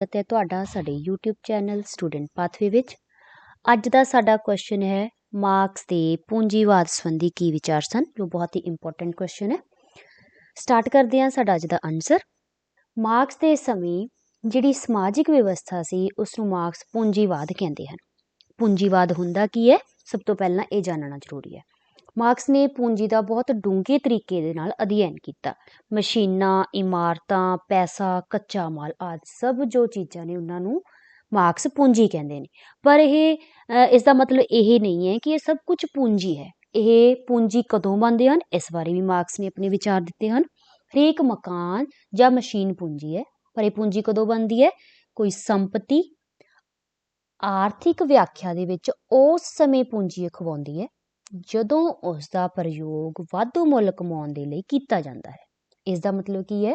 ਸਵਾਗਤ ਹੈ ਤੁਹਾਡਾ ਸਾਡੇ YouTube ਚੈਨਲ ਸਟੂਡੈਂਟ ਪਾਥਵੇ ਵਿੱਚ। ਅੱਜ ਦਾ ਸਾਡਾ ਕੁਐਸਚਨ ਹੈ ਮਾਰਕਸ ਦੇ ਪੂੰਜੀਵਾਦ ਸੰਬੰਧੀ ਕੀ ਵਿਚਾਰ ਸਨ, ਜੋ ਬਹੁਤ ਹੀ ਇੰਪੋਰਟੈਂਟ ਕੁਐਸਚਨ ਹੈ। ਸਟਾਰਟ ਕਰਦੇ ਹਾਂ ਸਾਡਾ ਅੱਜ ਦਾ ਆਨਸਰ ਮਾਰਕਸ ਦੇ ਸਮੇਂ ਜਿਹੜੀ ਸਮਾਜਿਕ ਵਿਵਸਥਾ ਸੀ ਉਸ ਨੂੰ ਮਾਰਕਸ ਪੂੰਜੀਵਾਦ ਕਹਿੰਦੇ ਹਨ। ਪੂੰਜੀਵਾਦ ਹੁੰਦਾ ਕੀ ਹੈ? ਸਭ ਤੋਂ ਪਹਿਲਾਂ ਇਹ ਜਾਣਨਾ ਜ਼ਰੂਰੀ ਹੈ। ਮਾਰਕਸ ਨੇ ਪੂੰਜੀ ਦਾ ਬਹੁਤ ਡੂੰਘੇ ਤਰੀਕੇ ਦੇ ਨਾਲ ਅਧਿਐਨ ਕੀਤਾ। ਮਸ਼ੀਨਾਂ, ਇਮਾਰਤਾਂ, ਪੈਸਾ, ਕੱਚਾ ਮਾਲ ਆਦਿ ਸਭ ਜੋ ਚੀਜ਼ਾਂ ਨੇ ਉਹਨਾਂ ਨੂੰ ਮਾਰਕਸ ਪੂੰਜੀ ਕਹਿੰਦੇ ਨੇ। ਪਰ ਇਹ ਇਸ ਦਾ ਮਤਲਬ ਇਹ ਨਹੀਂ ਹੈ ਕਿ ਇਹ ਸਭ ਕੁਝ ਪੂੰਜੀ ਹੈ। ਇਹ ਪੂੰਜੀ ਕਦੋਂ ਬਣਦੇ ਹਨ? ਇਸ ਬਾਰੇ ਵੀ ਮਾਰਕਸ ਨੇ ਆਪਣੇ ਵਿਚਾਰ ਦਿੱਤੇ ਹਨ। ਹਰੇਕ ਮਕਾਨ ਜਾਂ ਮਸ਼ੀਨ ਪੂੰਜੀ ਹੈ, ਪਰ ਇਹ ਪੂੰਜੀ ਕਦੋਂ ਬਣਦੀ ਹੈ? ਕੋਈ ਸੰਪਤੀ, ਆਰਥਿਕ ਵਿਆਖਿਆ ਦੇ ਵਿੱਚ ਉਸ ਸਮੇਂ ਪੂੰਜੀ ਅਖਵਾਉਂਦੀ ਹੈ। ਜਦੋਂ ਉਸ ਦਾ ਪ੍ਰਯੋਗ ਵਾਧੂ ਮੁੱਲ ਕਮਾਉਣ ਦੇ ਲਈ ਕੀਤਾ ਜਾਂਦਾ ਹੈ। ਇਸ ਦਾ ਮਤਲਬ ਕੀ ਹੈ?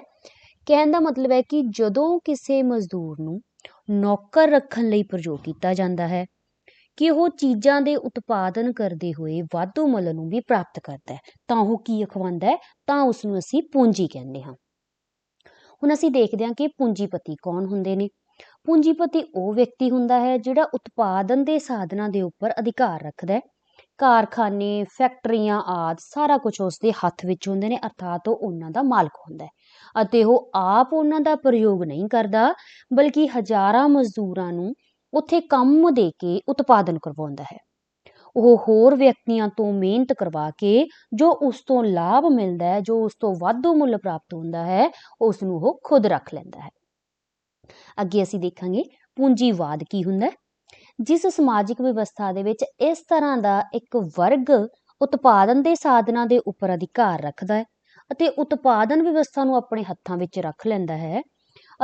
ਕਹਿਣ ਦਾ ਮਤਲਬ ਹੈ ਕਿ ਜਦੋਂ ਕਿਸੇ ਮਜ਼ਦੂਰ ਨੂੰ ਨੌਕਰ ਰੱਖਣ ਲਈ ਪ੍ਰਯੋਗ ਕੀਤਾ ਜਾਂਦਾ ਹੈ, ਕਿ ਉਹ ਚੀਜ਼ਾਂ ਦੇ ਉਤਪਾਦਨ ਕਰਦੇ ਹੋਏ ਵਾਧੂ ਮੁੱਲ ਨੂੰ ਵੀ ਪ੍ਰਾਪਤ ਕਰਦਾ ਹੈ, ਤਾਂ ਉਹ ਕੀ ਅਖਵਾਉਂਦਾ ਹੈ? ਤਾਂ ਉਸ ਨੂੰ ਅਸੀਂ ਪੂੰਜੀ ਕਹਿੰਦੇ ਹਾਂ। ਹੁਣ ਅਸੀਂ ਦੇਖਦੇ ਹਾਂ ਕਿ ਪੂੰਜੀਪਤੀ ਕੌਣ ਹੁੰਦੇ ਨੇ। ਪੂੰਜੀਪਤੀ ਉਹ ਵਿਅਕਤੀ ਹੁੰਦਾ ਹੈ ਜਿਹੜਾ ਉਤਪਾਦਨ ਦੇ ਸਾਧਨਾਂ ਦੇ ਉੱਪਰ ਅਧਿਕਾਰ ਰੱਖਦਾ ਹੈ ਕਾਰਖਾਨੇ, ਫੈਕਟਰੀਆਂ ਆਦਿ ਸਾਰਾ ਕੁਝ ਉਸਦੇ ਹੱਥ ਵਿੱਚ ਹੁੰਦੇ ਨੇ, ਅਰਥਾਤ ਉਹ ਉਹਨਾਂ ਦਾ ਮਾਲਕ ਹੁੰਦਾ ਹੈ। ਅਤੇ ਉਹ ਆਪ ਉਹਨਾਂ ਦਾ ਪ੍ਰਯੋਗ ਨਹੀਂ ਕਰਦਾ, ਬਲਕਿ ਹਜ਼ਾਰਾਂ ਮਜ਼ਦੂਰਾਂ ਨੂੰ ਉੱਥੇ ਕੰਮ ਦੇ ਕੇ ਉਤਪਾਦਨ ਕਰਵਾਉਂਦਾ ਹੈ। ਉਹ ਹੋਰ ਵਿਅਕਤੀਆਂ ਤੋਂ ਮਿਹਨਤ ਕਰਵਾ ਕੇ ਜੋ ਉਸ ਤੋਂ ਲਾਭ ਮਿਲਦਾ ਹੈ, ਜੋ ਉਸ ਤੋਂ ਵਾਧੂ ਮੁੱਲ ਪ੍ਰਾਪਤ ਹੁੰਦਾ ਹੈ ਉਸ ਨੂੰ ਉਹ ਖੁਦ ਰੱਖ ਲੈਂਦਾ ਹੈ। ਅੱਗੇ ਅਸੀਂ ਦੇਖਾਂਗੇ ਪੂੰਜੀਵਾਦ ਕੀ ਹੁੰਦਾ ਹੈ। ਜਿਸ ਸਮਾਜਿਕ ਵਿਵਸਥਾ ਦੇ ਵਿੱਚ ਇਸ ਤਰ੍ਹਾਂ ਦਾ ਇੱਕ ਵਰਗ ਉਤਪਾਦਨ ਦੇ ਸਾਧਨਾਂ ਦੇ ਉੱਪਰ ਅਧਿਕਾਰ ਰੱਖਦਾ ਹੈ ਅਤੇ ਉਤਪਾਦਨ ਵਿਵਸਥਾ ਨੂੰ ਆਪਣੇ ਹੱਥਾਂ ਵਿੱਚ ਰੱਖ ਲੈਂਦਾ ਹੈ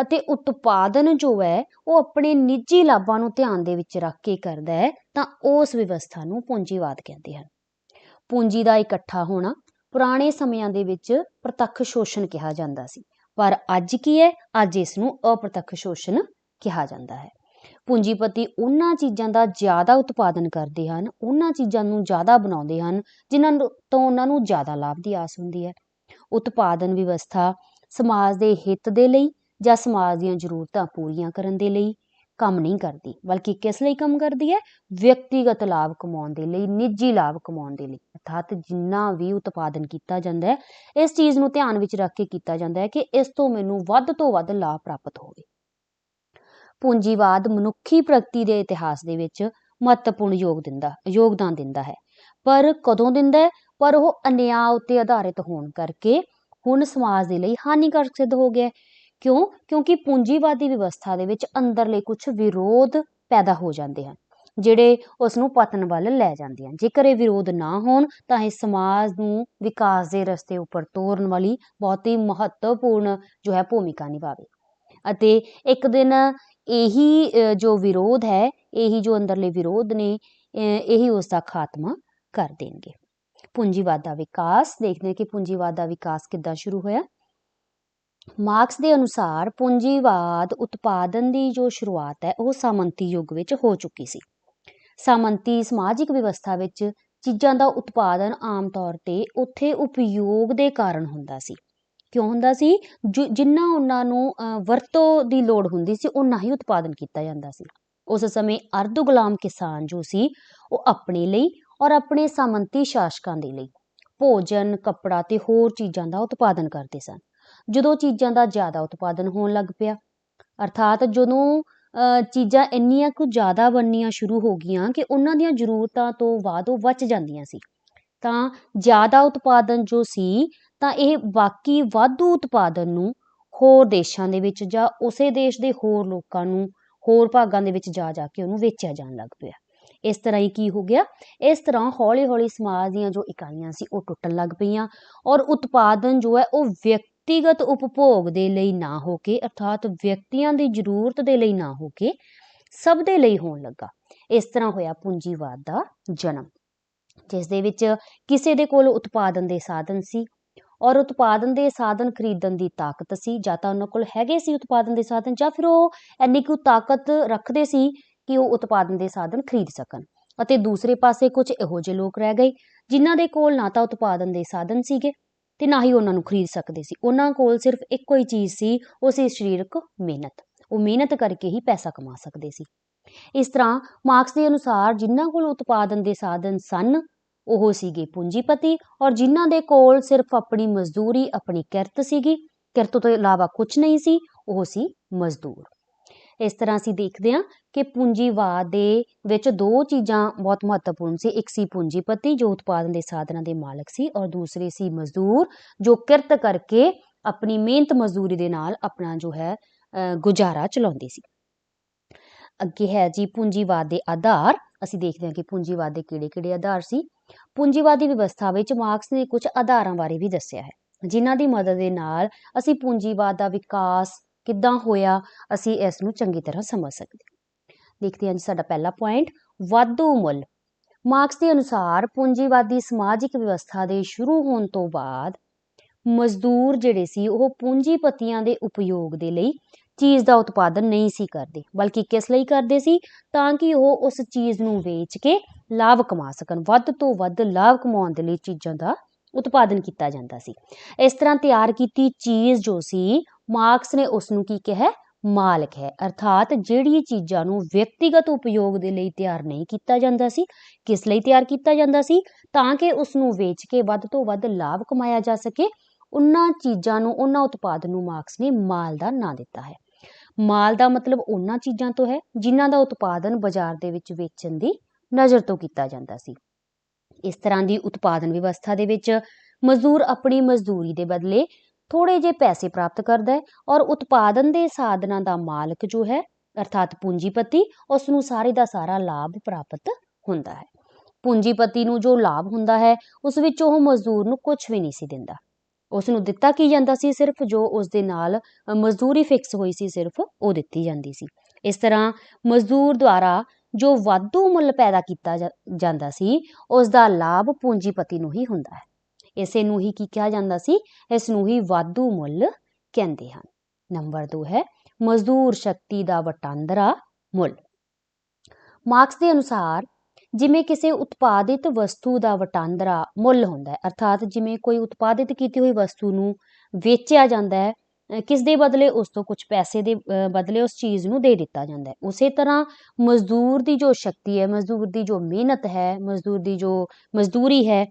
ਅਤੇ ਉਤਪਾਦਨ ਜੋ ਹੈ ਉਹ ਆਪਣੇ ਨਿੱਜੀ ਲਾਭਾਂ ਨੂੰ ਧਿਆਨ ਦੇ ਵਿੱਚ ਰੱਖ ਕੇ ਕਰਦਾ ਹੈ, ਤਾਂ ਉਸ ਵਿਵਸਥਾ ਨੂੰ ਪੂੰਜੀਵਾਦ ਕਹਿੰਦੇ ਹਨ। ਪੂੰਜੀ ਦਾ ਇਕੱਠਾ ਹੋਣਾ ਪੁਰਾਣੇ ਸਮਿਆਂ ਦੇ ਵਿੱਚ ਪ੍ਰਤੱਖ ਸ਼ੋਸ਼ਣ ਕਿਹਾ ਜਾਂਦਾ ਸੀ, ਪਰ ਅੱਜ ਕੀ ਹੈ? ਅੱਜ ਇਸ ਨੂੰ ਅਪ੍ਰਤੱਖ ਸ਼ੋਸ਼ਣ ਕਿਹਾ ਜਾਂਦਾ ਹੈ। ਪੂੰਜੀਪਤੀ ਉਹਨਾਂ ਚੀਜ਼ਾਂ ਦਾ ਜ਼ਿਆਦਾ ਉਤਪਾਦਨ ਕਰਦੇ ਹਨ, ਉਹਨਾਂ ਚੀਜ਼ਾਂ ਨੂੰ ਜ਼ਿਆਦਾ ਬਣਾਉਂਦੇ ਹਨ, ਜਿਨ੍ਹਾਂ ਤੋਂ ਉਹਨਾਂ ਨੂੰ ਜ਼ਿਆਦਾ ਲਾਭ ਦੀ ਆਸ ਹੁੰਦੀ ਹੈ। ਉਤਪਾਦਨ ਵਿਵਸਥਾ ਸਮਾਜ ਦੇ ਹਿੱਤ ਦੇ ਲਈ ਜਾਂ ਸਮਾਜ ਦੀਆਂ ਜ਼ਰੂਰਤਾਂ ਪੂਰੀਆਂ ਕਰਨ ਦੇ ਲਈ ਕੰਮ ਨਹੀਂ ਕਰਦੀ, ਬਲਕਿ ਕਿਸ ਲਈ ਕੰਮ ਕਰਦੀ ਹੈ? ਵਿਅਕਤੀਗਤ ਲਾਭ ਕਮਾਉਣ ਦੇ ਲਈ, ਨਿੱਜੀ ਲਾਭ ਕਮਾਉਣ ਦੇ ਲਈ। ਅਰਥਾਤ ਜਿੰਨਾ ਵੀ ਉਤਪਾਦਨ ਕੀਤਾ ਜਾਂਦਾ ਹੈ, ਇਸ ਚੀਜ਼ ਨੂੰ ਧਿਆਨ ਵਿੱਚ ਰੱਖ ਕੇ ਕੀਤਾ ਜਾਂਦਾ ਹੈ ਕਿ ਇਸ ਤੋਂ ਮੈਨੂੰ ਵੱਧ ਤੋਂ ਵੱਧ ਲਾਭ ਪ੍ਰਾਪਤ ਹੋਵੇ। ਪੂੰਜੀਵਾਦ ਮਨੁੱਖੀ ਪ੍ਰਗਤੀ ਦੇ ਇਤਿਹਾਸ ਦੇ ਵਿੱਚ ਮਹੱਤਵਪੂਰਨ ਯੋਗ ਦਿੰਦਾ, ਯੋਗਦਾਨ ਦਿੰਦਾ ਹੈ। ਪਰ ਕਦੋਂ ਦਿੰਦਾ ਪਰ ਉਹ ਅਨਿਆਂ ਉੱਤੇ ਆਧਾਰਿਤ ਹੋਣ ਕਰਕੇ ਹੁਣ ਸਮਾਜ ਦੇ ਲਈ ਹਾਨੀਕਾਰਕ ਸਿੱਧ ਹੋ ਗਿਆ ਕਿਉਂ? ਕਿਉਂਕਿ ਪੂੰਜੀਵਾਦੀ ਵਿਵਸਥਾ ਦੇ ਵਿੱਚ ਅੰਦਰਲੇ ਕੁਝ ਵਿਰੋਧ ਪੈਦਾ ਹੋ ਜਾਂਦੇ ਹਨ, ਜਿਹੜੇ ਉਸ ਨੂੰ ਪਤਨ ਵੱਲ ਲੈ ਜਾਂਦੇ ਹਨ। ਜੇਕਰ ਇਹ ਵਿਰੋਧ ਨਾ ਹੋਣ, ਤਾਂ ਇਹ ਸਮਾਜ ਨੂੰ ਵਿਕਾਸ ਦੇ ਰਸਤੇ ਉੱਪਰ ਤੋਰਨ ਵਾਲੀ ਬਹੁਤ ਹੀ ਮਹੱਤਵਪੂਰਨ ਜੋ ਹੈ ਭੂਮਿਕਾ ਨਿਭਾਵੇ। ਅਤੇ ਇੱਕ ਦਿਨ ਇਹੀ ਜੋ ਵਿਰੋਧ ਹੈ, ਇਹੀ ਜੋ ਅੰਦਰਲੇ ਵਿਰੋਧ ਨੇ ਇਹੀ ਉਸ ਦਾ ਖਾਤਮਾ ਕਰ ਦੇਣਗੇ। ਪੂੰਜੀਵਾਦ ਦਾ ਵਿਕਾਸ, ਦੇਖਦੇ ਹਾਂ ਕਿ ਪੂੰਜੀਵਾਦ ਦਾ ਵਿਕਾਸ ਕਿੱਦਾਂ ਸ਼ੁਰੂ ਹੋਇਆ। ਮਾਰਕਸ ਦੇ ਅਨੁਸਾਰ ਪੂੰਜੀਵਾਦ ਉਤਪਾਦਨ ਦੀ ਜੋ ਸ਼ੁਰੂਆਤ ਹੈ, ਉਹ ਸਾਮੰਤੀ ਯੁੱਗ ਵਿੱਚ ਹੋ ਚੁੱਕੀ ਸੀ। ਸਾਮੰਤੀ ਸਮਾਜਿਕ ਵਿਵਸਥਾ ਵਿੱਚ ਚੀਜ਼ਾਂ ਦਾ ਉਤਪਾਦਨ ਆਮ ਤੌਰ ਤੇ ਉੱਥੇ ਉਪਯੋਗ ਦੇ ਕਾਰਨ ਹੁੰਦਾ ਸੀ। ਕਿਉਂ ਹੁੰਦਾ ਸੀ? ਜਿੰਨਾ ਉਹਨਾਂ ਨੂੰ ਵਰਤੋਂ ਦੀ ਲੋੜ ਹੁੰਦੀ ਸੀ, ਓਨਾ ਹੀ ਉਤਪਾਦਨ ਕੀਤਾ ਜਾਂਦਾ ਸੀ। ਉਸ ਸਮੇਂ ਅਰਧ ਗੁਲਾਮ ਕਿਸਾਨ ਜੋ ਸੀ, ਉਹ ਆਪਣੇ ਲਈ ਔਰ ਆਪਣੇ ਸਾਮੰਤੀ ਸ਼ਾਸਕਾਂ ਦੇ ਲਈ ਭੋਜਨ, ਕੱਪੜਾ ਤੇ ਹੋਰ ਚੀਜ਼ਾਂ ਦਾ ਉਤਪਾਦਨ ਕਰਦੇ ਸਨ। ਜਦੋਂ ਚੀਜ਼ਾਂ ਦਾ ਜ਼ਿਆਦਾ ਉਤਪਾਦਨ ਹੋਣ ਲੱਗ ਪਿਆ, ਅਰਥਾਤ ਜਦੋਂ ਚੀਜ਼ਾਂ ਇੰਨੀਆਂ ਕੁ ਜ਼ਿਆਦਾ ਬਣਨੀਆਂ ਸ਼ੁਰੂ ਹੋ ਗਈਆਂ ਕਿ ਉਹਨਾਂ ਦੀਆਂ ਜ਼ਰੂਰਤਾਂ ਤੋਂ ਬਾਅਦ ਉਹ ਬਚ ਜਾਂਦੀਆਂ ਸੀ, ਤਾਂ ਜ਼ਿਆਦਾ ਉਤਪਾਦਨ ਜੋ ਸੀ ਤਾਂ ਇਹ ਬਾਕੀ ਵਾਧੂ ਉਤਪਾਦਨ ਨੂੰ ਹੋਰ ਦੇਸ਼ਾਂ ਦੇ ਵਿੱਚ ਜਾਂ ਉਸੇ ਦੇਸ਼ ਦੇ ਹੋਰ ਲੋਕਾਂ ਨੂੰ, ਹੋਰ ਭਾਗਾਂ ਦੇ ਵਿੱਚ ਜਾ ਜਾ ਕੇ ਉਹਨੂੰ ਵੇਚਿਆ ਜਾਣ ਲੱਗ ਪਿਆ। ਇਸ ਤਰ੍ਹਾਂ ਹੀ ਕੀ ਹੋ ਗਿਆ? ਇਸ ਤਰ੍ਹਾਂ ਹੌਲੀ-ਹੌਲੀ ਸਮਾਜ ਦੀਆਂ ਜੋ ਇਕਾਈਆਂ ਸੀ ਉਹ ਟੁੱਟਣ ਲੱਗ ਪਈਆਂ ਔਰ ਉਤਪਾਦਨ ਜੋ ਹੈ ਉਹ ਵਿਅਕਤੀਗਤ ਉਪਭੋਗ ਦੇ ਲਈ ਨਾ ਹੋ ਕੇ, ਅਰਥਾਤ ਵਿਅਕਤੀਆਂ ਦੀ ਜ਼ਰੂਰਤ ਦੇ ਲਈ ਨਾ ਹੋ ਕੇ ਸਭ ਦੇ ਲਈ ਹੋਣ ਲੱਗਾ। ਇਸ ਤਰ੍ਹਾਂ ਹੋਇਆ ਪੂੰਜੀਵਾਦ ਦਾ ਜਨਮ, ਜਿਸ ਦੇ ਵਿੱਚ ਕਿਸੇ ਦੇ ਕੋਲ ਉਤਪਾਦਨ ਦੇ ਸਾਧਨ ਸੀ ਔਰ ਉਤਪਾਦਨ ਦੇ ਸਾਧਨ ਖਰੀਦਣ ਦੀ ਤਾਕਤ ਸੀ, ਜਾਂ ਤਾਂ ਉਹਨਾਂ ਕੋਲ ਹੈਗੇ ਸੀ ਉਤਪਾਦਨ ਦੇ ਸਾਧਨ, ਜਾਂ ਫਿਰ ਉਹ ਇੰਨੀ ਕੁ ਤਾਕਤ ਰੱਖਦੇ ਸੀ ਕਿ ਉਹ ਉਤਪਾਦਨ ਦੇ ਸਾਧਨ ਖਰੀਦ ਸਕਣ। ਅਤੇ ਦੂਸਰੇ ਪਾਸੇ ਕੁਝ ਇਹੋ ਜਿਹੇ ਲੋਕ ਰਹਿ ਗਏ, ਜਿਨ੍ਹਾਂ ਦੇ ਕੋਲ ਨਾ ਤਾਂ ਉਤਪਾਦਨ ਦੇ ਸਾਧਨ ਸੀਗੇ ਤੇ ਨਾ ਹੀ ਉਹਨਾਂ ਨੂੰ ਖਰੀਦ ਸਕਦੇ ਸੀ। ਉਹਨਾਂ ਕੋਲ ਸਿਰਫ ਇੱਕੋ ਹੀ ਚੀਜ਼ ਸੀ, ਉਹ ਸੀ ਸਰੀਰਕ ਮਿਹਨਤ। ਉਹ ਮਿਹਨਤ ਕਰਕੇ ਹੀ ਪੈਸਾ ਕਮਾ ਸਕਦੇ ਸੀ। ਇਸ ਤਰ੍ਹਾਂ ਮਾਰਕਸ ਦੇ ਅਨੁਸਾਰ ਜਿਨ੍ਹਾਂ ਕੋਲ ਉਤਪਾਦਨ ਦੇ ਸਾਧਨ ਸਨ ਉਹ ਸੀਗੇ ਪੂੰਜੀਪਤੀ ਔਰ ਜਿਨ੍ਹਾਂ ਦੇ ਕੋਲ ਸਿਰਫ ਆਪਣੀ ਮਜ਼ਦੂਰੀ, ਆਪਣੀ ਕਿਰਤ ਸੀਗੀ, ਕਿਰਤ ਤੋਂ ਇਲਾਵਾ ਕੁਝ ਨਹੀਂ ਸੀ, ਉਹ ਸੀ ਮਜ਼ਦੂਰ। ਇਸ ਤਰ੍ਹਾਂ ਅਸੀਂ ਦੇਖਦੇ ਹਾਂ ਕਿ ਪੂੰਜੀਵਾਦ ਦੇ ਵਿੱਚ ਦੋ ਚੀਜ਼ਾਂ ਬਹੁਤ ਮਹੱਤਵਪੂਰਨ ਸੀ, ਇੱਕ ਸੀ ਪੂੰਜੀਪਤੀ ਜੋ ਉਤਪਾਦਨ ਦੇ ਸਾਧਨਾਂ ਦੇ ਮਾਲਕ ਸੀ ਔਰ ਦੂਸਰੇ ਸੀ ਮਜ਼ਦੂਰ ਜੋ ਕਿਰਤ ਕਰਕੇ ਆਪਣੀ ਮਿਹਨਤ ਮਜ਼ਦੂਰੀ ਦੇ ਨਾਲ ਆਪਣਾ ਜੋ ਹੈ ਗੁਜ਼ਾਰਾ ਚਲਾਉਂਦੇ ਸੀ। ਅੱਗੇ ਹੈ ਜੀ ਪੂੰਜੀਵਾਦ ਦੇ ਆਧਾਰ, ਅਸੀਂ ਦੇਖਦੇ ਹਾਂ ਕਿ ਪੂੰਜੀਵਾਦ ਦੇ ਕਿਹੜੇ-ਕਿਹੜੇ ਆਧਾਰ ਸੀ। ਪੂੰਜੀਵਾਦੀ ਵਿਵਸਥਾ ਵਿੱਚ ਮਾਰਕਸ ਨੇ ਕੁਝ ਆਧਾਰਾਂ ਬਾਰੇ ਵੀ ਦੱਸਿਆ ਹੈ, ਜਿਨ੍ਹਾਂ ਦੀ ਮਦਦ ਦੇ ਨਾਲ ਅਸੀਂ ਪੂੰਜੀਵਾਦ ਦਾ ਵਿਕਾਸ ਕਿੱਦਾਂ ਹੋਇਆ, ਅਸੀਂ ਇਸ ਨੂੰ ਚੰਗੀ ਤਰ੍ਹਾਂ ਸਮਝ ਸਕਦੇ ਦੇਖਦੇ ਹਾਂ ਜੀ ਸਾਡਾ ਪਹਿਲਾ ਪੁਆਇੰਟ ਵਾਧੂ ਮੁੱਲ। ਮਾਰਕਸ ਦੇ ਅਨੁਸਾਰ ਪੂੰਜੀਵਾਦੀ ਸਮਾਜਿਕ ਵਿਵਸਥਾ ਦੇ ਸ਼ੁਰੂ ਹੋਣ ਤੋਂ ਬਾਅਦ ਮਜ਼ਦੂਰ ਜਿਹੜੇ ਸੀ, ਉਹ ਪੂੰਜੀਪਤੀਆਂ ਦੇ ਉਪਯੋਗ ਦੇ ਲਈ ਚੀਜ਼ ਦਾ ਉਤਪਾਦਨ ਨਹੀਂ ਸੀ ਕਰਦੇ, ਬਲਕਿ ਕਿਸ ਲਈ ਕਰਦੇ ਸੀ? ਤਾਂ ਕਿ ਉਹ ਉਸ ਚੀਜ਼ ਨੂੰ ਵੇਚ ਕੇ ਲਾਭ ਕਮਾ ਸਕਣ, ਵੱਧ ਤੋਂ ਵੱਧ ਲਾਭ ਕਮਾਉਣ ਦੇ ਲਈ ਚੀਜ਼ਾਂ ਦਾ ਉਤਪਾਦਨ ਕੀਤਾ ਜਾਂਦਾ ਸੀ। ਇਸ ਤਰ੍ਹਾਂ ਤਿਆਰ ਕੀਤੀ ਚੀਜ਼ ਜੋ ਸੀ, ਮਾਰਕਸ ਨੇ ਉਸ ਨੂੰ ਕੀ ਕਿਹਾ? ਮਾਲਕ ਹੈ। ਅਰਥਾਤ ਜਿਹੜੀ ਚੀਜ਼ਾਂ ਨੂੰ ਵਿਅਕਤੀਗਤ ਉਪਯੋਗ ਦੇ ਲਈ ਤਿਆਰ ਨਹੀਂ ਕੀਤਾ ਜਾਂਦਾ ਸੀ, ਕਿਸ ਲਈ ਤਿਆਰ ਕੀਤਾ ਜਾਂਦਾ ਸੀ? ਤਾਂ ਕਿ ਉਸ ਨੂੰ ਵੇਚ ਕੇ ਵੱਧ ਤੋਂ ਵੱਧ ਲਾਭ ਕਮਾਇਆ ਜਾ ਸਕੇ ਉਹਨਾਂ ਚੀਜ਼ਾਂ ਨੂੰ ਉਹਨਾਂ ਉਤਪਾਦ ਨੂੰ ਮਾਰਕਸ ਨੇ ਮਾਲ ਦਾ ਨਾਂ ਦਿੱਤਾ ਹੈ। ਮਾਲ ਦਾ ਮਤਲਬ ਉਹਨਾਂ ਚੀਜ਼ਾਂ ਤੋਂ ਹੈ, ਜਿਨ੍ਹਾਂ ਦਾ ਉਤਪਾਦਨ ਬਾਜ਼ਾਰ ਦੇ ਵਿੱਚ ਵੇਚਣ ਦੀ ਨਜ਼ਰ ਤੋਂ ਕੀਤਾ ਜਾਂਦਾ ਸੀ। ਇਸ ਤਰ੍ਹਾਂ ਦੀ ਉਤਪਾਦਨ ਵਿਵਸਥਾ ਦੇ ਵਿੱਚ ਮਜ਼ਦੂਰ ਆਪਣੀ ਮਜ਼ਦੂਰੀ ਦੇ ਬਦਲੇ ਥੋੜੇ ਜੇ ਪੈਸੇ ਪ੍ਰਾਪਤ ਕਰਦਾ ਹੈ ਔਰ ਉਤਪਾਦਨ ਦੇ ਸਾਧਨਾਂ ਦਾ ਮਾਲਕ ਜੋ ਹੈ, ਅਰਥਾਤ ਪੂੰਜੀਪਤੀ ਉਸ ਨੂੰ ਸਾਰੇ ਦਾ ਸਾਰਾ ਲਾਭ ਪ੍ਰਾਪਤ ਹੁੰਦਾ ਹੈ। ਪੂੰਜੀਪਤੀ ਨੂੰ ਜੋ ਲਾਭ ਹੁੰਦਾ ਹੈ, ਉਸ ਵਿੱਚ ਉਹ ਮਜ਼ਦੂਰ ਨੂੰ ਕੁਝ ਵੀ ਨਹੀਂ ਸੀ ਦਿੰਦਾ। ਉਸ ਨੂੰ ਦਿੱਤਾ ਕੀ ਜਾਂਦਾ ਸੀ? ਸਿਰਫ ਜੋ ਉਸ ਦੇ ਨਾਲ ਮਜ਼ਦੂਰੀ ਫਿਕਸ ਹੋਈ ਸੀ, ਸਿਰਫ ਉਹ ਦਿੱਤੀ ਜਾਂਦੀ ਸੀ। ਇਸ ਤਰ੍ਹਾਂ ਮਜ਼ਦੂਰ ਦੁਆਰਾ ਜੋ ਵਾਧੂ ਮੁੱਲ ਪੈਦਾ ਕੀਤਾ ਜਾਂਦਾ ਸੀ ਉਸ ਦਾ ਲਾਭ ਪੂੰਜੀਪਤੀ ਨੂੰ ਹੀ ਹੁੰਦਾ ਹੈ। ਇਸੇ ਨੂੰ ਹੀ ਕੀ ਕਿਹਾ ਜਾਂਦਾ ਸੀ? ਇਸ ਨੂੰ ਹੀ ਵਾਧੂ ਮੁੱਲ ਕਹਿੰਦੇ ਹਨ। ਨੰਬਰ 2 ਹੈ, ਮਜ਼ਦੂਰ ਸ਼ਕਤੀ ਦਾ ਵਟਾਂਦਰਾ ਮੁੱਲ। ਮਾਰਕਸ ਦੇ ਅਨੁਸਾਰ ਜਿਵੇਂ ਕਿਸੇ ਉਤਪਾਦਿਤ ਵਸਤੂ ਦਾ ਵਟਾਂਦਰਾ ਮੁੱਲ ਹੁੰਦਾ ਅਰਥਾਤ ਜਿਵੇਂ ਕੋਈ ਉਤਪਾਦਿਤ ਕੀਤੀ ਹੋਈ ਵਸਤੂ ਨੂੰ ਵੇਚਿਆ ਜਾਂਦਾ ਹੈ ਕਿਸ ਦੇ ਬਦਲੇ ਉਸ ਤੋਂ ਕੁਝ ਪੈਸੇ ਦੇ ਬਦਲੇ ਉਸ ਚੀਜ਼ ਨੂੰ ਦੇ ਦਿੱਤਾ ਜਾਂਦਾ ਉਸੇ ਤਰ੍ਹਾਂ ਮਜ਼ਦੂਰ ਦੀ ਜੋ ਸ਼ਕਤੀ ਹੈ, ਮਜ਼ਦੂਰ ਦੀ ਜੋ ਮਿਹਨਤ ਹੈ, ਮਜ਼ਦੂਰ ਦੀ ਜੋ ਮਜ਼ਦੂਰੀ ਹੈ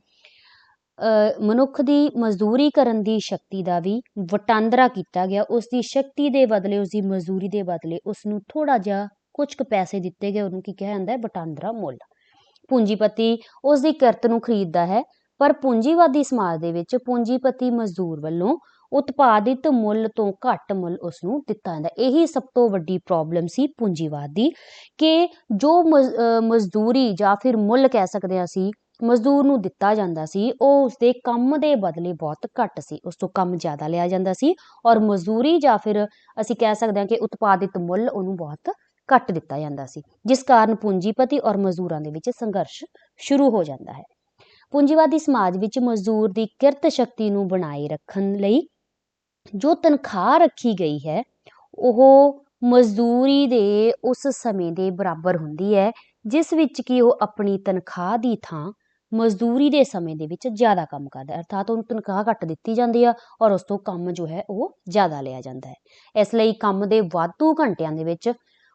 ਮਨੁੱਖ ਦੀ ਮਜ਼ਦੂਰੀ ਕਰਨ ਦੀ ਸ਼ਕਤੀ ਦਾ ਵੀ ਵਟਾਂਦਰਾ ਕੀਤਾ ਗਿਆ। ਉਸ ਦੀ ਸ਼ਕਤੀ ਦੇ ਬਦਲੇ, ਉਸ ਦੀ ਮਜ਼ਦੂਰੀ ਦੇ ਬਦਲੇ ਉਸ ਨੂੰ ਥੋੜਾ ਜਿਹਾ ਕੁਝ ਕੁ ਪੈਸੇ ਦਿੱਤੇ ਗਏ, ਉਹਨੂੰ ਕੀ ਕਿਹਾ ਜਾਂਦਾ ਹੈ, ਵਟਾਂਦਰਾ ਮੁੱਲ। ਪੂੰਜੀਪਤੀ ਉਸ ਦੀ ਕਿਰਤ ਨੂੰ ਖਰੀਦਦਾ ਹੈ, ਪਰ ਪੂੰਜੀਵਾਦੀ ਸਮਾਜ ਦੇ ਵਿੱਚ ਪੂੰਜੀਪਤੀ ਮਜ਼ਦੂਰ ਵੱਲੋਂ ਉਤਪਾਦਿਤ ਮੁੱਲ ਤੋਂ ਘੱਟ ਮੁੱਲ ਉਸ ਨੂੰ ਦਿੱਤਾ ਜਾਂਦਾ। ਇਹੀ ਸਭ ਤੋਂ ਵੱਡੀ ਪ੍ਰੋਬਲਮ ਸੀ ਪੂੰਜੀਵਾਦ ਦੀ ਕਿ ਜੋ ਮਜ਼ਦੂਰੀ ਜਾਂ ਫਿਰ ਮੁੱਲ ਕਹਿ ਸਕਦੇ ਹਾਂ ਅਸੀਂ, ਮਜ਼ਦੂਰ ਨੂੰ ਦਿੱਤਾ ਜਾਂਦਾ ਸੀ, ਉਹ ਉਸਦੇ ਕੰਮ ਦੇ ਬਦਲੇ ਬਹੁਤ ਘੱਟ ਸੀ। ਉਸ ਤੋਂ ਕੰਮ ਜ਼ਿਆਦਾ ਲਿਆ ਜਾਂਦਾ ਸੀ ਔਰ ਮਜ਼ਦੂਰੀ ਜਾਂ ਫਿਰ ਅਸੀਂ ਕਹਿ ਸਕਦੇ ਹਾਂ ਕਿ ਉਤਪਾਦਿਤ ਮੁੱਲ ਉਹਨੂੰ ਬਹੁਤ ਕੱਟ ਦਿੱਤਾ ਜਾਂਦਾ ਸੀ, ਜਿਸ ਕਾਰਨ ਪੂੰਜੀਪਤੀ ਔਰ ਮਜ਼ਦੂਰਾਂ ਦੇ ਵਿੱਚ ਸੰਘਰਸ਼ ਸ਼ੁਰੂ ਹੋ ਜਾਂਦਾ ਹੈ। ਪੂੰਜੀਵਾਦੀ ਸਮਾਜ ਵਿੱਚ ਮਜ਼ਦੂਰ ਦੀ ਕਿਰਤ ਸ਼ਕਤੀ ਨੂੰ ਬਣਾਏ ਰੱਖਣ ਲਈ ਜੋ ਤਨਖਾਹ ਰੱਖੀ ਗਈ ਹੈ, ਉਹ ਮਜ਼ਦੂਰੀ ਦੇ ਉਸ ਸਮੇਂ ਦੇ ਬਰਾਬਰ ਹੁੰਦੀ ਹੈ, ਜਿਸ ਵਿੱਚ ਕਿ ਉਹ ਆਪਣੀ ਤਨਖਾਹ ਦੀ ਥਾਂ ਮਜ਼ਦੂਰੀ ਦੇ ਸਮੇਂ ਦੇ ਵਿੱਚ ਜ਼ਿਆਦਾ ਕੰਮ ਕਰਦਾ ਹੈ। ਅਰਥਾਤ ਉਹਨੂੰ ਤਨਖਾਹ ਘੱਟ ਦਿੱਤੀ ਜਾਂਦੀ ਆ ਔਰ ਉਸ ਤੋਂ ਕੰਮ ਜੋ ਹੈ ਉਹ ਜ਼ਿਆਦਾ ਲਿਆ ਜਾਂਦਾ ਹੈ। ਇਸ ਲਈ ਕੰਮ ਦੇ ਵਾਧੂ ਘੰਟਿਆਂ ਦੇ ਵਿੱਚ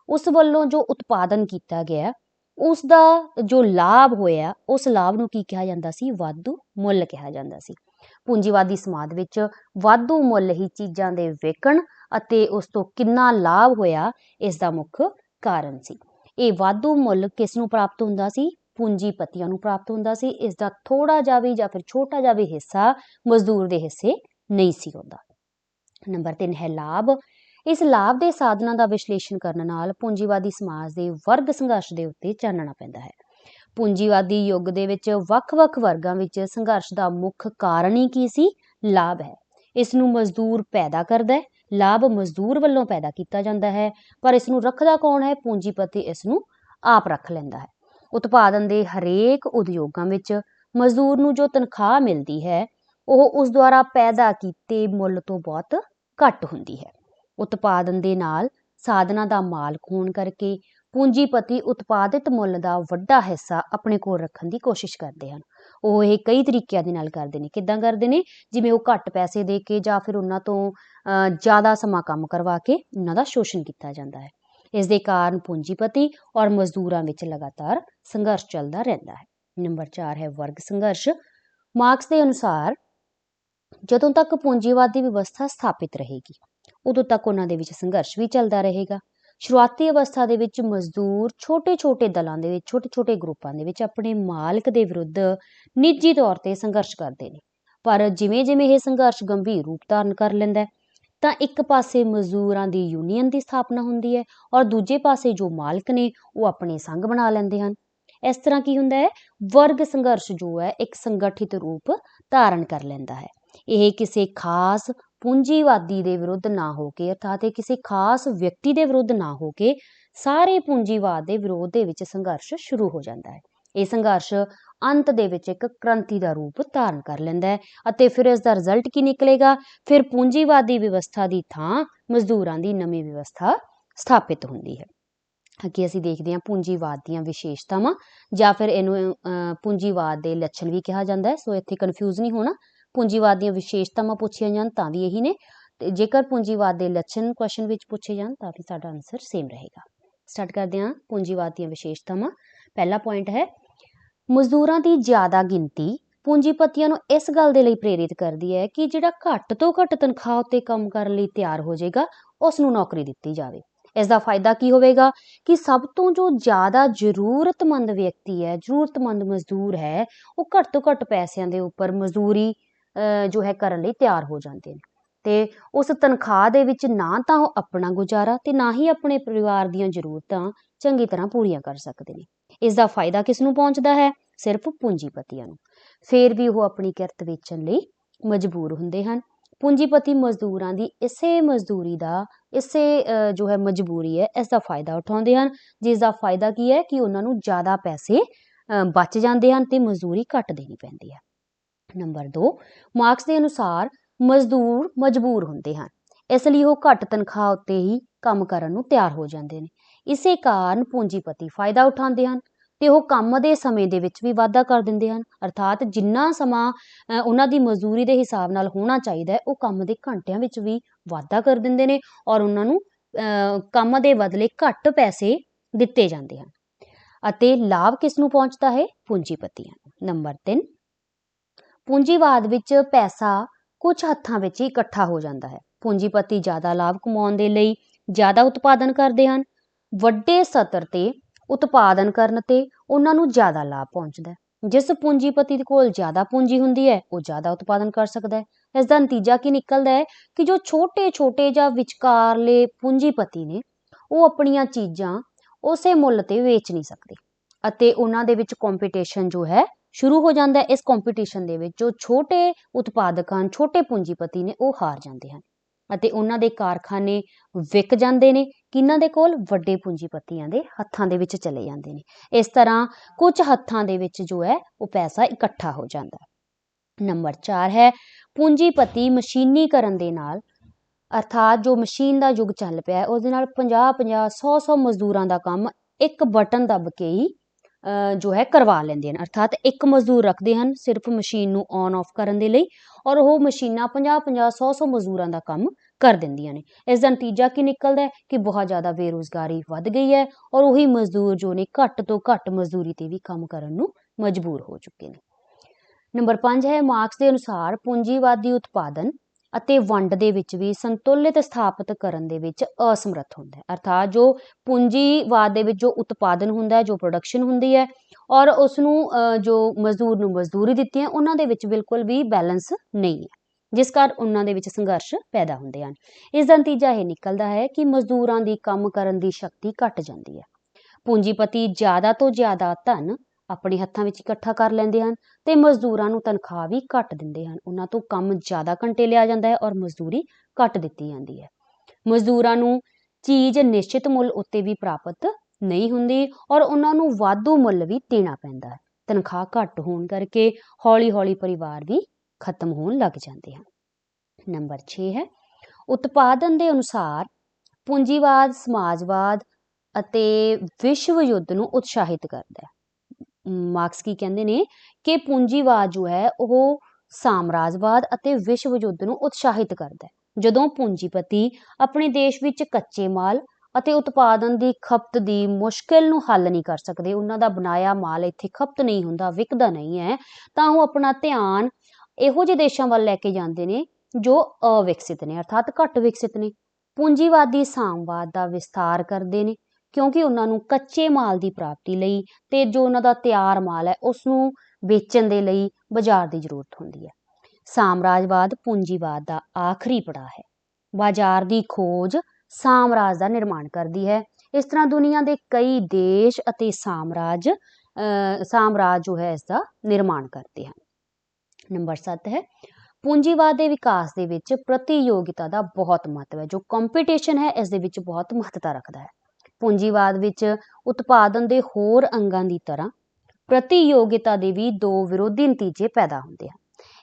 ਉਸ ਵੱਲੋਂ ਜੋ ਉਤਪਾਦਨ ਕੀਤਾ ਗਿਆ ਉਸ ਦਾ ਜੋ ਲਾਭ ਹੋਇਆ ਉਸ ਲਾਭ ਨੂੰ ਕੀ ਕਿਹਾ ਜਾਂਦਾ ਸੀ? ਵਾਧੂ ਮੁੱਲ ਕਿਹਾ ਜਾਂਦਾ ਸੀ। ਪੂੰਜੀਵਾਦੀ ਸਮਾਜ ਵਿੱਚ ਵਾਧੂ ਮੁੱਲ ਹੀ ਚੀਜ਼ਾਂ ਦੇ ਵੇਚਣ ਅਤੇ ਉਸ ਤੋਂ ਕਿੰਨਾ ਲਾਭ ਹੋਇਆ, ਇਸ ਦਾ ਮੁੱਖ ਕਾਰਨ ਸੀ। ਇਹ ਵਾਧੂ ਮੁੱਲ ਕਿਸ ਨੂੰ ਪ੍ਰਾਪਤ ਹੁੰਦਾ ਸੀ? ਪੂੰਜੀਪਤੀਆਂ ਨੂੰ ਪ੍ਰਾਪਤ ਹੁੰਦਾ ਸੀ। ਇਸ ਦਾ ਥੋੜਾ ਜਿਹਾ ਵੀ ਜਾਂ ਫਿਰ ਛੋਟਾ ਜਿਹਾ ਵੀ ਹਿੱਸਾ ਮਜ਼ਦੂਰ ਦੇ ਹਿੱਸੇ ਨਹੀਂ ਸੀ ਹੁੰਦਾ। ਨੰਬਰ 3 ਹੈ ਲਾਭ। ਇਸ ਲਾਭ ਦੇ ਸਾਧਨਾਂ ਦਾ ਵਿਸ਼ਲੇਸ਼ਣ ਕਰਨ ਨਾਲ ਪੂੰਜੀਵਾਦੀ ਸਮਾਜ ਦੇ ਵਰਗ ਸੰਘਰਸ਼ ਦੇ ਉੱਤੇ ਚਾਨਣਾ ਪੈਂਦਾ ਹੈ। ਪੂੰਜੀਵਾਦੀ ਯੁੱਗ ਦੇ ਵਿੱਚ ਵੱਖ-ਵੱਖ ਵਰਗਾਂ ਵਿੱਚ ਸੰਘਰਸ਼ ਦਾ ਮੁੱਖ ਕਾਰਨ ਹੀ ਕੀ ਸੀ? ਲਾਭ ਹੈ। ਇਸ ਨੂੰ ਮਜ਼ਦੂਰ ਪੈਦਾ ਕਰਦਾ ਹੈ। ਲਾਭ ਮਜ਼ਦੂਰ ਵੱਲੋਂ ਪੈਦਾ ਕੀਤਾ ਜਾਂਦਾ ਹੈ, ਪਰ ਇਸ ਨੂੰ ਰੱਖਦਾ ਕੌਣ ਹੈ? ਪੂੰਜੀਪਤੀ ਇਸ ਨੂੰ ਆਪ ਰੱਖ ਲੈਂਦਾ ਹੈ। ਉਤਪਾਦਨ ਦੇ ਹਰੇਕ ਉਦਯੋਗਾਂ ਵਿੱਚ ਮਜ਼ਦੂਰ ਨੂੰ ਜੋ ਤਨਖਾਹ ਮਿਲਦੀ ਹੈ, ਉਹ ਉਸ ਦੁਆਰਾ ਪੈਦਾ ਕੀਤੇ ਮੁੱਲ ਤੋਂ ਬਹੁਤ ਘੱਟ ਹੁੰਦੀ ਹੈ। ਉਤਪਾਦਨ ਦੇ ਨਾਲ ਸਾਧਨਾਂ ਦਾ ਮਾਲਕ ਹੋਣ ਕਰਕੇ ਪੂੰਜੀਪਤੀ ਉਤਪਾਦਿਤ ਮੁੱਲ ਦਾ ਵੱਡਾ ਹਿੱਸਾ ਆਪਣੇ ਕੋਲ ਰੱਖਣ ਦੀ ਕੋਸ਼ਿਸ਼ ਕਰਦੇ ਹਨ। ਉਹ ਇਹ ਕਈ ਤਰੀਕਿਆਂ ਦੇ ਨਾਲ ਕਰਦੇ ਨੇ। ਕਿੱਦਾਂ ਕਰਦੇ ਨੇ? ਜਿਵੇਂ ਉਹ ਘੱਟ ਪੈਸੇ ਦੇ ਕੇ ਜਾਂ ਫਿਰ ਉਹਨਾਂ ਤੋਂ ਜ਼ਿਆਦਾ ਸਮਾਂ ਕੰਮ ਕਰਵਾ ਕੇ ਉਹਨਾਂ ਦਾ ਸ਼ੋਸ਼ਣ ਕੀਤਾ ਜਾਂਦਾ ਹੈ। ਇਸ ਦੇ ਕਾਰਨ ਪੂੰਜੀਪਤੀ ਔਰ ਮਜ਼ਦੂਰਾਂ ਵਿੱਚ ਲਗਾਤਾਰ ਸੰਘਰਸ਼ ਚੱਲਦਾ ਰਹਿੰਦਾ ਹੈ। ਨੰਬਰ 4 ਹੈ ਵਰਗ ਸੰਘਰਸ਼। ਮਾਰਕਸ ਦੇ ਅਨੁਸਾਰ ਜਦੋਂ ਤੱਕ ਪੂੰਜੀਵਾਦੀ ਵਿਵਸਥਾ ਸਥਾਪਿਤ ਰਹੇਗੀ ਉਦੋਂ ਤੱਕ ਉਹਨਾਂ ਦੇ ਵਿੱਚ ਸੰਘਰਸ਼ ਵੀ ਚੱਲਦਾ ਰਹੇਗਾ। ਸ਼ੁਰੂਆਤੀ ਅਵਸਥਾ ਦੇ ਵਿੱਚ ਮਜ਼ਦੂਰ ਛੋਟੇ-ਛੋਟੇ ਦਲਾਂ ਦੇ ਵਿੱਚ, ਛੋਟੇ-ਛੋਟੇ ਗਰੁੱਪਾਂ ਦੇ ਵਿੱਚ ਆਪਣੇ ਮਾਲਕ ਦੇ ਵਿਰੁੱਧ ਨਿੱਜੀ ਤੌਰ ਤੇ ਸੰਘਰਸ਼ ਕਰਦੇ ਨੇ। ਪਰ ਜਿਵੇਂ-ਜਿਵੇਂ ਇਹ ਸੰਘਰਸ਼ ਗੰਭੀਰ ਰੂਪ ਧਾਰਨ ਕਰ ਲੈਂਦਾ ਹੈ, ਤਾਂ ਇੱਕ ਪਾਸੇ ਮਜ਼ਦੂਰਾਂ ਦੀ ਯੂਨੀਅਨ ਦੀ ਸਥਾਪਨਾ ਹੁੰਦੀ ਹੈ ਔਰ ਦੂਜੇ ਪਾਸੇ ਜੋ ਮਾਲਕ ਨੇ ਉਹ ਆਪਣੇ ਸੰਘ ਬਣਾ ਲੈਂਦੇ ਹਨ। ਇਸ ਤਰ੍ਹਾਂ ਕੀ ਹੁੰਦਾ ਹੈ? ਵਰਗ ਸੰਘਰਸ਼ ਜੋ ਹੈ, ਇੱਕ ਸੰਗਠਿਤ ਰੂਪ ਧਾਰਨ ਕਰ ਲੈਂਦਾ ਹੈ। ਇਹ ਕਿਸੇ ਖਾਸ ਪੂੰਜੀਵਾਦੀ ਦੇ ਵਿਰੁੱਧ ਨਾ ਹੋ ਕੇ ਅਰਥਾਤ ਇਹ ਕਿਸੇ ਖਾਸ ਵਿਅਕਤੀ ਦੇ ਵਿਰੁੱਧ ਨਾ ਹੋ ਕੇ ਸਾਰੇ ਪੂੰਜੀਵਾਦ ਦੇ ਵਿਰੋਧ ਦੇ ਵਿੱਚ ਸੰਘਰਸ਼ ਸ਼ੁਰੂ ਹੋ ਜਾਂਦਾ ਹੈ। ਇਹ ਸੰਘਰਸ਼ ਅੰਤ ਦੇ ਵਿੱਚ ਇੱਕ ਕ੍ਰਾਂਤੀ ਦਾ ਰੂਪ ਧਾਰਨ ਕਰ ਲੈਂਦਾ ਹੈ ਅਤੇ ਫਿਰ ਇਸ ਦਾ ਰਿਜ਼ਲਟ ਕੀ ਨਿਕਲੇਗਾ? ਫਿਰ ਪੂੰਜੀਵਾਦੀ ਵਿਵਸਥਾ ਦੀ ਥਾਂ ਮਜ਼ਦੂਰਾਂ ਦੀ ਨਵੀਂ ਵਿਵਸਥਾ ਸਥਾਪਿਤ ਹੁੰਦੀ ਹੈ। ਅੱਗੇ ਅਸੀਂ ਦੇਖਦੇ ਹਾਂ ਪੂੰਜੀਵਾਦ ਦੀਆਂ ਵਿਸ਼ੇਸ਼ਤਾਵਾਂ ਜਾਂ ਫਿਰ ਇਹਨੂੰ ਪੂੰਜੀਵਾਦ ਦੇ ਲੱਛਣ ਵੀ ਕਿਹਾ ਜਾਂਦਾ ਹੈ, ਸੋ ਇੱਥੇ ਕਨਫਿਊਜ਼ ਨਹੀਂ ਹੋਣਾ। ਪੂੰਜੀਵਾਦ ਦੀਆਂ ਵਿਸ਼ੇਸ਼ਤਾਵਾਂ ਪੁੱਛੀਆਂ ਜਾਣ ਤਾਂ ਵੀ ਇਹੀ ਨੇ। ਤੇ ਜੇਕਰ ਪੂੰਜੀਵਾਦ ਦੇ ਲੱਛਣ ਕੁਐਸਚਨ ਵਿੱਚ ਪੁੱਛੇ ਜਾਣ ਤਾਂ ਵੀ ਸਾਡਾ ਆਨਸਰ ਸੇਮ ਰਹੇਗਾ। ਸਟਾਰਟ ਕਰਦੇ ਹਾਂ ਪੂੰਜੀਵਾਦ ਦੀਆਂ ਵਿਸ਼ੇਸ਼ਤਾਵਾਂ। ਪਹਿਲਾ ਪੁਆਇੰਟ ਹੈ, ਮਜ਼ਦੂਰਾਂ ਦੀ ਜ਼ਿਆਦਾ ਗਿਣਤੀ ਪੂੰਜੀਪਤੀਆਂ ਨੂੰ ਇਸ ਗੱਲ ਦੇ ਲਈ ਪ੍ਰੇਰਿਤ ਕਰਦੀ ਹੈ ਕਿ ਜਿਹੜਾ ਘੱਟ ਤੋਂ ਘੱਟ ਤਨਖਾਹ ਉੱਤੇ ਕੰਮ ਕਰਨ ਲਈ ਤਿਆਰ ਹੋ ਜਾਏਗਾ ਉਸ ਨੂੰ ਨੌਕਰੀ ਦਿੱਤੀ ਜਾਵੇ। ਇਸ ਦਾ ਫਾਇਦਾ ਕੀ ਹੋਵੇਗਾ ਕਿ ਸਭ ਤੋਂ ਜੋ ਜ਼ਿਆਦਾ ਜ਼ਰੂਰਤਮੰਦ ਵਿਅਕਤੀ ਹੈ, ਜ਼ਰੂਰਤਮੰਦ ਮਜ਼ਦੂਰ ਹੈ, ਉਹ ਘੱਟ ਤੋਂ ਘੱਟ ਪੈਸਿਆਂ ਦੇ ਉੱਪਰ ਮਜ਼ਦੂਰੀ ਜੋ ਹੈ ਕਰਨ ਲਈ ਤਿਆਰ ਹੋ ਜਾਂਦੇ ਨੇ। ਤੇ ਉਸ ਤਨਖਾਹ ਦੇ ਵਿੱਚ ਨਾ ਤਾਂ ਉਹ ਆਪਣਾ ਗੁਜ਼ਾਰਾ ਤੇ ਨਾ ਹੀ ਆਪਣੇ ਪਰਿਵਾਰ ਦੀਆਂ ਜ਼ਰੂਰਤਾਂ ਚੰਗੀ ਤਰ੍ਹਾਂ ਪੂਰੀਆਂ ਕਰ ਸਕਦੇ ਨੇ। ਇਸ ਦਾ ਫਾਇਦਾ ਕਿਸ ਨੂੰ ਪਹੁੰਚਦਾ ਹੈ? ਸਿਰਫ ਪੂੰਜੀਪਤੀਆਂ ਨੂੰ। ਫੇਰ ਵੀ ਉਹ ਆਪਣੀ ਕਿਰਤ ਵੇਚਣ ਲਈ ਮਜਬੂਰ ਹੁੰਦੇ ਹਨ। ਪੂੰਜੀਪਤੀ ਮਜ਼ਦੂਰਾਂ ਦੀ ਇਸੇ ਮਜ਼ਦੂਰੀ ਦਾ, ਇਸੇ ਜੋ ਹੈ ਮਜਬੂਰੀ ਹੈ, ਇਸ ਦਾ ਫਾਇਦਾ ਉਠਾਉਂਦੇ ਹਨ। ਜਿਸ ਦਾ ਫਾਇਦਾ ਕੀ ਹੈ? ਕਿ ਉਹਨਾਂ ਨੂੰ ਜ਼ਿਆਦਾ ਪੈਸੇ ਬਚ ਜਾਂਦੇ ਹਨ ਤੇ ਮਜ਼ਦੂਰੀ ਘੱਟ ਦੇਣੀ ਪੈਂਦੀ ਹੈ ਨੰਬਰ 2 ਮਾਰਕਸ ਦੇ ਅਨੁਸਾਰ ਮਜ਼ਦੂਰ ਮਜਬੂਰ ਹੁੰਦੇ ਹਨ। ਇਸ ਲਈ ਉਹ ਘੱਟ ਤਨਖਾਹ ਉੱਤੇ ਹੀ ਕੰਮ ਕਰਨ ਨੂੰ ਤਿਆਰ ਹੋ ਜਾਂਦੇ ਨੇ। ਇਸੇ ਕਾਰਨ ਪੂੰਜੀਪਤੀ ਫਾਇਦਾ ਉਠਾਉਂਦੇ ਹਨ ਤੇ ਉਹ ਕੰਮ ਦੇ ਸਮੇਂ ਦੇ ਵਿੱਚ ਵੀ ਵਾਧਾ ਕਰ ਦਿੰਦੇ ਹਨ। ਅਰਥਾਤ ਜਿੰਨਾ ਸਮਾਂ ਉਹਨਾਂ ਦੀ ਮਜ਼ਦੂਰੀ ਦੇ ਹਿਸਾਬ ਨਾਲ ਹੋਣਾ ਚਾਹੀਦਾ ਉਹ ਕੰਮ ਦੇ ਘੰਟਿਆਂ ਵਿੱਚ ਵੀ ਵਾਧਾ ਕਰ ਦਿੰਦੇ ਨੇ ਔਰ ਉਹਨਾਂ ਨੂੰ ਕੰਮ ਦੇ ਬਦਲੇ ਘੱਟ ਪੈਸੇ ਦਿੱਤੇ ਜਾਂਦੇ ਹਨ। ਅਤੇ ਲਾਭ ਕਿਸ ਨੂੰ ਪਹੁੰਚਦਾ ਹੈ? ਪੂੰਜੀਪਤੀਆਂ ਨੂੰ। ਨੰਬਰ 3 ਪੂੰਜੀਵਾਦ ਵਿੱਚ ਪੈਸਾ ਕੁਝ ਹੱਥਾਂ ਵਿੱਚ ਹੀ ਇਕੱਠਾ ਹੋ ਜਾਂਦਾ ਹੈ। ਪੂੰਜੀਪਤੀ ਜ਼ਿਆਦਾ ਲਾਭ ਕਮਾਉਣ ਦੇ ਲਈ ਜ਼ਿਆਦਾ ਉਤਪਾਦਨ ਕਰਦੇ ਹਨ, ਵੱਡੇ ਸਤਰ ਤੇ ਉਤਪਾਦਨ ਕਰਨ ਤੇ ਉਹਨਾਂ ਨੂੰ ਜ਼ਿਆਦਾ ਲਾਭ ਪਹੁੰਚਦਾ ਜਿਸ ਪੂੰਜੀਪਤੀ ਦੇ ਕੋਲ ਜ਼ਿਆਦਾ ਪੂੰਜੀ ਹੁੰਦੀ ਹੈ, ਉਹ ਜ਼ਿਆਦਾ ਉਤਪਾਦਨ ਕਰ ਸਕਦਾ ਹੈ। ਇਸ ਦਾ ਨਤੀਜਾ ਕੀ ਨਿਕਲਦਾ ਹੈ ਕਿ ਜੋ ਛੋਟੇ-ਛੋਟੇ ਜਾਂ ਵਿਚਕਾਰਲੇ ਪੂੰਜੀਪਤੀ ਨੇ, ਉਹ ਆਪਣੀਆਂ ਚੀਜ਼ਾਂ ਉਸੇ ਮੁੱਲ ਤੇ ਵੇਚ ਨਹੀਂ ਸਕਦੇ ਅਤੇ ਉਹਨਾਂ ਦੇ ਵਿੱਚ ਕੰਪੀਟੀਸ਼ਨ ਜੋ ਹੈ ਸ਼ੁਰੂ ਹੋ ਜਾਂਦਾ ਹੈ ਇਸ ਕੰਪੀਟੀਸ਼ਨ ਦੇ ਵਿੱਚ, ਜੋ ਛੋਟੇ ਉਤਪਾਦਕ ਹਨ ਛੋਟੇ ਪੂੰਜੀਪਤੀ ਨੇ ਉਹ ਹਾਰ ਜਾਂਦੇ ਹਨ ਅਤੇ ਉਹਨਾਂ ਦੇ ਕਾਰਖਾਨੇ ਵਿਕ ਜਾਂਦੇ ਨੇ ਕਿਨਾਂ ਦੇ ਕੋਲ? ਵੱਡੇ ਪੂੰਜੀਪਤੀਆਂ ਦੇ ਹੱਥਾਂ ਦੇ ਵਿੱਚ ਚਲੇ ਜਾਂਦੇ ਨੇ। ਇਸ ਤਰ੍ਹਾਂ ਕੁਝ ਹੱਥਾਂ ਦੇ ਵਿੱਚ ਜੋ ਹੈ, ਉਹ ਪੈਸਾ ਇਕੱਠਾ ਹੋ ਜਾਂਦਾ ਹੈ। ਨੰਬਰ 4 ਹੈ, ਪੂੰਜੀਪਤੀ ਮਸ਼ੀਨੀਕਰਨ ਦੇ ਨਾਲ, ਅਰਥਾਤ ਜੋ ਮਸ਼ੀਨ ਦਾ ਯੁੱਗ ਚੱਲ ਪਿਆ ਹੈ ਉਸ ਦੇ ਨਾਲ 50 50 100 100 ਮਜ਼ਦੂਰਾਂ ਦਾ ਕੰਮ ਇੱਕ ਬਟਨ ਦੱਬ ਕੇ ਹੀ ਜੋ ਹੈ ਕਰਵਾ ਲੈਂਦੇ ਹਨ। ਅਰਥਾਤ ਇੱਕ ਮਜ਼ਦੂਰ ਰੱਖਦੇ ਹਨ ਸਿਰਫ ਮਸ਼ੀਨ ਨੂੰ ਔਨ ਆਫ ਕਰਨ ਦੇ ਲਈ ਔਰ ਉਹ ਮਸ਼ੀਨਾਂ 50 50 100 100 ਮਜ਼ਦੂਰਾਂ ਦਾ ਕੰਮ ਕਰ ਦਿੰਦੀਆਂ ਨੇ। ਇਸ ਦਾ ਨਤੀਜਾ ਕੀ ਨਿਕਲਦਾ ਹੈ? ਕਿ ਬਹੁਤ ਜ਼ਿਆਦਾ ਬੇਰੋਜ਼ਗਾਰੀ ਵੱਧ ਗਈ ਹੈ ਔਰ ਉਹੀ ਮਜ਼ਦੂਰ ਜੋ ਨੇ ਘੱਟ ਤੋਂ ਘੱਟ ਮਜ਼ਦੂਰੀ ਤੇ ਵੀ ਕੰਮ ਕਰਨ ਨੂੰ ਮਜਬੂਰ ਹੋ ਚੁੱਕੇ ਨੇ। ਨੰਬਰ 5 ਹੈ ਮਾਰਕਸ ਦੇ ਅਨੁਸਾਰ ਪੂੰਜੀਵਾਦੀ ਉਤਪਾਦਨ ਅਤੇ ਵੰਡ ਦੇ ਵਿੱਚ ਵੀ ਸੰਤੁਲਿਤ ਸਥਾਪਿਤ ਕਰਨ ਦੇ ਵਿੱਚ ਅਸਮਰੱਥ ਹੁੰਦਾ ਅਰਥਾਤ ਜੋ ਪੂੰਜੀਵਾਦ ਦੇ ਵਿੱਚ ਜੋ ਉਤਪਾਦਨ ਹੁੰਦਾ ਜੋ ਪ੍ਰੋਡਕਸ਼ਨ ਹੁੰਦੀ ਹੈ ਔਰ ਉਸ ਨੂੰ ਜੋ ਮਜ਼ਦੂਰ ਨੂੰ ਮਜ਼ਦੂਰੀ ਦਿੱਤੀ ਹੈ, ਉਹਨਾਂ ਦੇ ਵਿੱਚ ਬਿਲਕੁਲ ਵੀ ਬੈਲੈਂਸ ਨਹੀਂ ਹੈ, ਜਿਸ ਕਾਰਨ ਉਹਨਾਂ ਦੇ ਵਿੱਚ ਸੰਘਰਸ਼ ਪੈਦਾ ਹੁੰਦੇ ਹਨ। ਇਸ ਦਾ ਨਤੀਜਾ ਇਹ ਨਿਕਲਦਾ ਹੈ ਕਿ ਮਜ਼ਦੂਰਾਂ ਦੀ ਕੰਮ ਕਰਨ ਦੀ ਸ਼ਕਤੀ ਘਟ ਜਾਂਦੀ ਹੈ। ਪੂੰਜੀਪਤੀ ਜ਼ਿਆਦਾ ਤੋਂ ਜ਼ਿਆਦਾ ਧਨ ਆਪਣੇ ਹੱਥਾਂ ਵਿੱਚ ਇਕੱਠਾ ਕਰ ਲੈਂਦੇ ਹਨ ਅਤੇ ਮਜ਼ਦੂਰਾਂ ਨੂੰ ਤਨਖਾਹ ਵੀ ਘੱਟ ਦਿੰਦੇ ਹਨ। ਉਹਨਾਂ ਤੋਂ ਕੰਮ ਜ਼ਿਆਦਾ ਘੰਟੇ ਲਿਆ ਜਾਂਦਾ ਹੈ ਔਰ ਮਜ਼ਦੂਰੀ ਘੱਟ ਦਿੱਤੀ ਜਾਂਦੀ ਹੈ। ਮਜ਼ਦੂਰਾਂ ਨੂੰ ਚੀਜ਼ ਨਿਸ਼ਚਿਤ ਮੁੱਲ ਉੱਤੇ ਵੀ ਪ੍ਰਾਪਤ ਨਹੀਂ ਹੁੰਦੀ ਔਰ ਉਹਨਾਂ ਨੂੰ ਵਾਧੂ ਮੁੱਲ ਵੀ ਦੇਣਾ ਪੈਂਦਾ ਹੈ। ਤਨਖਾਹ ਘੱਟ ਹੋਣ ਕਰਕੇ ਹੌਲੀ-ਹੌਲੀ ਪਰਿਵਾਰ ਵੀ ਖਤਮ ਹੋਣ ਲੱਗ ਜਾਂਦੇ ਹਨ। ਨੰਬਰ 6 ਹੈ, ਉਤਪਾਦਨ ਦੇ ਅਨੁਸਾਰ ਪੂੰਜੀਵਾਦ, ਸਮਾਜਵਾਦ ਅਤੇ ਵਿਸ਼ਵ ਯੁੱਧ ਨੂੰ ਉਤਸ਼ਾਹਿਤ ਕਰਦਾ ਹੈ। ਮਾਰਕਸ ਕੀ ਕਹਿੰਦੇ ਨੇ ਕਿ ਪੂੰਜੀਵਾਦ ਜੋ ਹੈ ਉਹ ਸਾਮਰਾਜਵਾਦ ਅਤੇ ਵਿਸ਼ਵ ਯੁੱਧ ਨੂੰ ਉਤਸ਼ਾਹਿਤ ਕਰਦਾ ਹੈ। ਜਦੋਂ ਪੂੰਜੀਪਤੀ ਆਪਣੇ ਦੇਸ਼ ਵਿੱਚ ਕੱਚੇ ਮਾਲ ਅਤੇ ਉਤਪਾਦਨ ਦੀ ਖਪਤ ਦੀ ਮੁਸ਼ਕਲ ਨੂੰ ਹੱਲ ਨਹੀਂ ਕਰ ਸਕਦੇ, ਉਹਨਾਂ ਦਾ ਬਣਾਇਆ ਮਾਲ ਇੱਥੇ ਖਪਤ ਨਹੀਂ ਹੁੰਦਾ, ਵਿਕਦਾ ਨਹੀਂ ਹੈ, ਤਾਂ ਉਹ ਆਪਣਾ ਧਿਆਨ ਇਹੋ ਜਿਹੇ ਦੇਸ਼ਾਂ ਵੱਲ ਲੈ ਕੇ ਜਾਂਦੇ ਨੇ ਜੋ ਅਵਿਕਸਿਤ ਨੇ, ਅਰਥਾਤ ਘੱਟ ਵਿਕਸਿਤ ਨੇ। ਪੂੰਜੀਵਾਦੀ ਸਾਮਵਾਦ ਦਾ ਵਿਸਥਾਰ ਕਰਦੇ ਨੇ। ਕਿਉਂਕਿ ਉਹਨਾਂ ਨੂੰ ਕੱਚੇ ਮਾਲ ਦੀ ਪ੍ਰਾਪਤੀ ਲਈ ਤੇ ਜੋ ਉਹਨਾਂ ਦਾ ਤਿਆਰ ਮਾਲ ਹੈ ਉਸ ਨੂੰ ਵੇਚਣ ਦੇ ਲਈ ਬਾਜ਼ਾਰ ਦੀ ਜ਼ਰੂਰਤ ਹੁੰਦੀ ਹੈ। ਸਾਮਰਾਜਵਾਦ ਪੂੰਜੀਵਾਦ ਦਾ ਆਖਰੀ ਪੜਾਅ ਹੈ। ਬਾਜ਼ਾਰ ਦੀ ਖੋਜ ਸਾਮਰਾਜ ਦਾ ਨਿਰਮਾਣ ਕਰਦੀ ਹੈ। ਇਸ ਤਰ੍ਹਾਂ ਦੁਨੀਆ ਦੇ ਕਈ ਦੇਸ਼ ਅਤੇ ਸਾਮਰਾਜ ਸਾਮਰਾਜ ਜੋ ਹੈ, ਇਸ ਦਾ ਨਿਰਮਾਣ ਕਰਦੇ ਹਨ। ਨੰਬਰ 7 ਹੈ, ਪੂੰਜੀਵਾਦ ਦੇ ਵਿਕਾਸ ਦੇ ਵਿੱਚ ਪ੍ਰਤੀਯੋਗਿਤਾ ਦਾ ਬਹੁਤ ਮਹੱਤਵ ਹੈ, ਜੋ ਕੰਪੀਟੀਸ਼ਨ ਹੈ, ਇਸ ਦੇ ਵਿੱਚ ਬਹੁਤ ਮਹੱਤਤਾ ਰੱਖਦਾ ਹੈ। ਪੂੰਜੀਵਾਦ ਵਿੱਚ ਉਤਪਾਦਨ ਦੇ ਹੋਰ ਅੰਗਾਂ ਦੀ ਤਰ੍ਹਾਂ ਪ੍ਰਤੀਯੋਗਿਤਾ ਦੇ ਵੀ ਦੋ ਵਿਰੋਧੀ ਨਤੀਜੇ ਪੈਦਾ ਹੁੰਦੇ ਹਨ।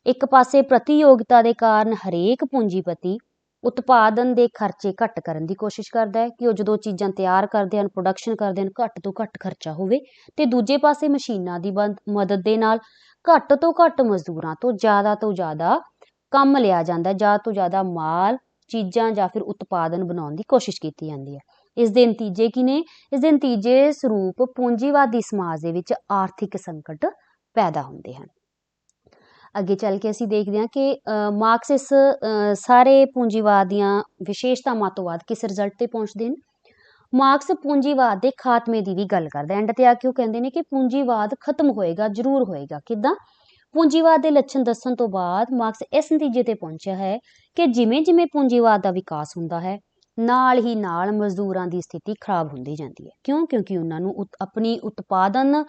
ਇੱਕ ਪਾਸੇ ਪ੍ਰਤੀਯੋਗਿਤਾ ਦੇ ਕਾਰਨ ਹਰੇਕ ਪੂੰਜੀਪਤੀ ਉਤਪਾਦਨ ਦੇ ਖਰਚੇ ਘੱਟ ਕਰਨ ਦੀ ਕੋਸ਼ਿਸ਼ ਕਰਦਾ ਹੈ ਕਿ ਉਹ ਜਦੋਂ ਚੀਜ਼ਾਂ ਤਿਆਰ ਕਰਦੇ ਹਨ ਪ੍ਰੋਡਕਸ਼ਨ ਕਰਦੇ ਹਨ, ਘੱਟ ਤੋਂ ਘੱਟ ਖਰਚਾ ਹੋਵੇ ਤੇ ਦੂਜੇ ਪਾਸੇ ਮਸ਼ੀਨਾਂ ਦੀ ਮਦਦ ਦੇ ਨਾਲ ਘੱਟ ਤੋਂ ਘੱਟ ਮਜ਼ਦੂਰਾਂ ਤੋਂ ਜ਼ਿਆਦਾ ਤੋਂ ਜ਼ਿਆਦਾ ਕੰਮ ਲਿਆ ਜਾਂਦਾ ਜ਼ਿਆਦਾ ਤੋਂ ਜ਼ਿਆਦਾ ਮਾਲ, ਚੀਜ਼ਾਂ ਜਾਂ ਫਿਰ ਉਤਪਾਦਨ ਬਣਾਉਣ ਦੀ ਕੋਸ਼ਿਸ਼ ਕੀਤੀ ਜਾਂਦੀ ਹੈ। ਇਸ ਦੇ ਨਤੀਜੇ ਕੀ ਨੇ? ਇਸ ਦੇ ਨਤੀਜੇ ਸਰੂਪ ਪੂੰਜੀਵਾਦੀ ਸਮਾਜ ਦੇ ਵਿੱਚ ਆਰਥਿਕ ਸੰਕਟ ਪੈਦਾ ਹੁੰਦੇ ਹਨ। ਅੱਗੇ ਚੱਲ ਕੇ ਅਸੀਂ ਦੇਖਦੇ ਹਾਂ ਕਿ ਮਾਰਕਸ ਇਸ ਸਾਰੇ ਪੂੰਜੀਵਾਦ ਦੀਆਂ ਵਿਸ਼ੇਸ਼ਤਾਵਾਂ ਤੋਂ ਬਾਅਦ ਕਿਸ ਰਿਜ਼ਲਟ ਤੇ ਪਹੁੰਚਦੇ ਨੇ? ਮਾਰਕਸ ਪੂੰਜੀਵਾਦ ਦੇ ਖਾਤਮੇ ਦੀ ਵੀ ਗੱਲ ਕਰਦਾ ਐਂਡ ਤੇ ਆ ਕੇ ਉਹ ਕਹਿੰਦੇ ਨੇ ਕਿ ਪੂੰਜੀਵਾਦ ਖਤਮ ਹੋਏਗਾ, ਜ਼ਰੂਰ ਹੋਏਗਾ। ਕਿਦਾਂ? ਪੂੰਜੀਵਾਦ ਦੇ ਲੱਛਣ ਦੱਸਣ ਤੋਂ ਬਾਅਦ ਮਾਰਕਸ ਇਸ ਨਤੀਜੇ ਤੇ ਪਹੁੰਚਿਆ ਹੈ ਕਿ ਜਿਵੇਂ ਜਿਵੇਂ ਪੂੰਜੀਵਾਦ ਦਾ ਵਿਕਾਸ ਹੁੰਦਾ ਹੈ ਨਾਲ ਹੀ ਨਾਲ ਮਜ਼ਦੂਰਾਂ ਦੀ ਸਥਿਤੀ ਖਰਾਬ ਹੁੰਦੀ ਜਾਂਦੀ ਹੈ। ਕਿਉਂ? ਕਿਉਂਕਿ ਉਹਨਾਂ ਨੂੰ ਉਤ, ਆਪਣੀ ਉਤਪਾਦਨ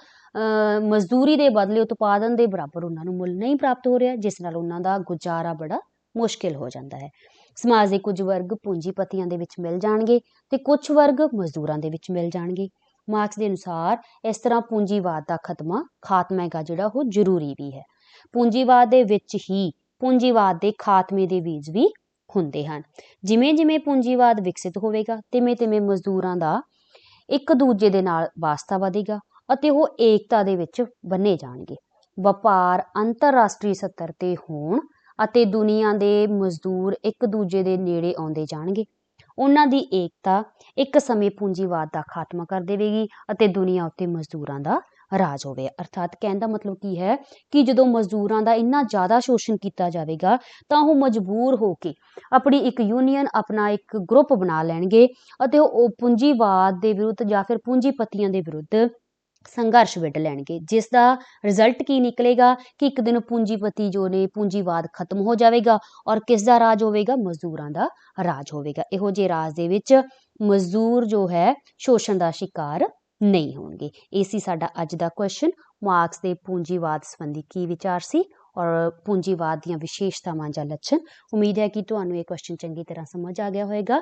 ਮਜ਼ਦੂਰੀ ਦੇ ਬਦਲੇ ਉਤਪਾਦਨ ਦੇ ਬਰਾਬਰ ਉਹਨਾਂ ਨੂੰ ਮੁੱਲ ਨਹੀਂ ਪ੍ਰਾਪਤ ਹੋ ਰਿਹਾ, ਜਿਸ ਨਾਲ ਉਹਨਾਂ ਦਾ ਗੁਜ਼ਾਰਾ ਬੜਾ ਮੁਸ਼ਕਿਲ ਹੋ ਜਾਂਦਾ ਹੈ। ਸਮਾਜ ਦੇ ਕੁਝ ਵਰਗ ਪੂੰਜੀਪਤੀਆਂ ਦੇ ਵਿੱਚ ਮਿਲ ਜਾਣਗੇ ਤੇ ਕੁਝ ਵਰਗ ਮਜ਼ਦੂਰਾਂ ਦੇ ਵਿੱਚ ਮਿਲ ਜਾਣਗੇ। ਮਾਰਕਸ ਦੇ ਅਨੁਸਾਰ ਇਸ ਤਰ੍ਹਾਂ ਪੂੰਜੀਵਾਦ ਦਾ ਖਤਮਾ ਖਾਤਮਾ ਹੈਗਾ ਜਿਹੜਾ ਉਹ ਜ਼ਰੂਰੀ ਵੀ ਹੈ। ਪੂੰਜੀਵਾਦ ਦੇ ਵਿੱਚ ਹੀ ਪੂੰਜੀਵਾਦ ਦੇ ਖਾਤਮੇ ਦੇ ਬੀਜ ਵੀ ਹੁੰਦੇ ਹਨ। ਜਿਵੇਂ ਜਿਵੇਂ ਪੂੰਜੀਵਾਦ ਵਿਕਸਿਤ ਹੋਵੇਗਾ, ਤਿਵੇਂ ਤਿਵੇਂ ਮਜ਼ਦੂਰਾਂ ਦਾ ਇੱਕ ਦੂਜੇ ਦੇ ਨਾਲ ਵਾਸਤਾ ਵਧੇਗਾ ਅਤੇ ਉਹ ਏਕਤਾ ਦੇ ਵਿੱਚ ਬੰਨੇ ਜਾਣਗੇ। ਵਪਾਰ ਅੰਤਰਰਾਸ਼ਟਰੀ ਸਤਰ ਤੇ ਹੋਣ ਅਤੇ ਦੁਨੀਆ ਦੇ ਮਜ਼ਦੂਰ ਇੱਕ ਦੂਜੇ ਦੇ ਨੇੜੇ ਆਉਂਦੇ ਜਾਣਗੇ। ਉਹਨਾਂ ਦੀ ਏਕਤਾ ਇੱਕ ਸਮੇਂ ਪੂੰਜੀਵਾਦ ਦਾ ਖਾਤਮਾ ਕਰ ਦੇਵੇਗੀ ਅਤੇ ਦੁਨੀਆ ਉੱਤੇ ਮਜ਼ਦੂਰਾਂ ਦਾ ਰਾਜ ਹੋਵੇ। ਅਰਥਾਤ ਕਹਿਣ ਦਾ ਮਤਲਬ ਕੀ ਹੈ ਕਿ ਜਦੋਂ ਮਜ਼ਦੂਰਾਂ ਦਾ ਇੰਨਾ ਜ਼ਿਆਦਾ ਸ਼ੋਸ਼ਣ ਕੀਤਾ ਜਾਵੇਗਾ, ਤਾਂ ਉਹ ਮਜਬੂਰ ਹੋ ਕੇ ਆਪਣੀ ਇੱਕ ਯੂਨੀਅਨ ਆਪਣਾ ਇੱਕ ਗਰੁੱਪ ਬਣਾ ਲੈਣਗੇ ਅਤੇ ਉਹ ਪੂੰਜੀਵਾਦ ਦੇ ਵਿਰੁੱਧ ਜਾਂ ਫਿਰ ਪੂੰਜੀਪਤੀਆਂ ਦੇ ਵਿਰੁੱਧ ਸੰਘਰਸ਼ ਵਿੱਢ ਲੈਣਗੇ। ਜਿਸ ਦਾ ਰਿਜ਼ਲਟ ਕੀ ਨਿਕਲੇਗਾ ਕਿ ਇੱਕ ਦਿਨ ਪੂੰਜੀਪਤੀ ਜੋ ਨੇ ਪੂੰਜੀਵਾਦ ਖਤਮ ਹੋ ਜਾਵੇਗਾ ਔਰ ਕਿਸ ਦਾ ਰਾਜ ਹੋਵੇਗਾ? ਮਜ਼ਦੂਰਾਂ ਦਾ ਰਾਜ ਹੋਵੇਗਾ। ਇਹੋ ਜਿਹੇ ਰਾਜ ਦੇ ਵਿੱਚ ਮਜ਼ਦੂਰ ਜੋ ਹੈ, ਸ਼ੋਸ਼ਣ ਦਾ ਸ਼ਿਕਾਰ ਨਹੀਂ ਹੋਣਗੇ। ਇਹ ਸੀ ਸਾਡਾ ਅੱਜ ਦਾ ਕੁਐਸਚਨ ਮਾਰਕਸ ਦੇ ਪੂੰਜੀਵਾਦ ਸੰਬੰਧੀ ਕੀ ਵਿਚਾਰ ਸੀ ਔਰ ਪੂੰਜੀਵਾਦ ਦੀਆਂ ਵਿਸ਼ੇਸ਼ਤਾਵਾਂ ਜਾਂ ਲੱਛਣ? ਉਮੀਦ ਹੈ ਕਿ ਤੁਹਾਨੂੰ ਇਹ ਕੁਐਸਚਨ ਚੰਗੀ ਤਰ੍ਹਾਂ ਸਮਝ ਆ ਗਿਆ ਹੋਵੇਗਾ।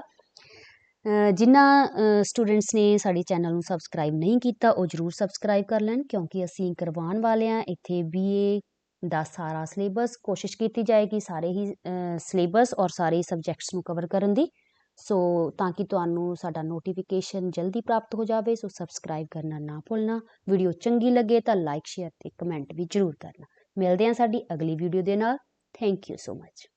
ਜਿਨ੍ਹਾਂ ਸਟੂਡੈਂਟਸ ਨੇ ਸਾਡੇ ਚੈਨਲ ਨੂੰ ਸਬਸਕ੍ਰਾਈਬ ਨਹੀਂ ਕੀਤਾ, ਉਹ ਜਰੂਰ ਸਬਸਕ੍ਰਾਈਬ ਕਰ ਲੈਣ ਕਿਉਂਕਿ ਅਸੀਂ ਕਰਵਾਉਣ ਵਾਲੇ ਆ ਇੱਥੇ ਬੀਏ ਦਾ ਸਾਰਾ ਸਿਲੇਬਸ ਕੋਸ਼ਿਸ਼ ਕੀਤੀ ਜਾਏਗੀ ਸਾਰੇ ਹੀ ਸਿਲੇਬਸ ਔਰ ਸਾਰੇ ਸਬਜੈਕਟਸ ਨੂੰ ਕਵਰ ਕਰਨ ਦੀ। ਸੋ ਤਾਂ ਕਿ ਤੁਹਾਨੂੰ ਸਾਡਾ ਨੋਟੀਫਿਕੇਸ਼ਨ ਜਲਦੀ ਪ੍ਰਾਪਤ ਹੋ ਜਾਵੇ, ਸੋ ਸਬਸਕ੍ਰਾਈਬ ਕਰਨਾ ਨਾ ਭੁੱਲਣਾ। ਵੀਡੀਓ ਚੰਗੀ ਲੱਗੇ ਤਾਂ ਲਾਈਕ ਸ਼ੇਅਰ ਅਤੇ ਕਮੈਂਟ ਵੀ ਜਰੂਰ ਕਰਨਾ। ਮਿਲਦੇ ਹਾਂ ਸਾਡੀ ਅਗਲੀ ਵੀਡੀਓ ਦੇ ਨਾਲ। Thank you so much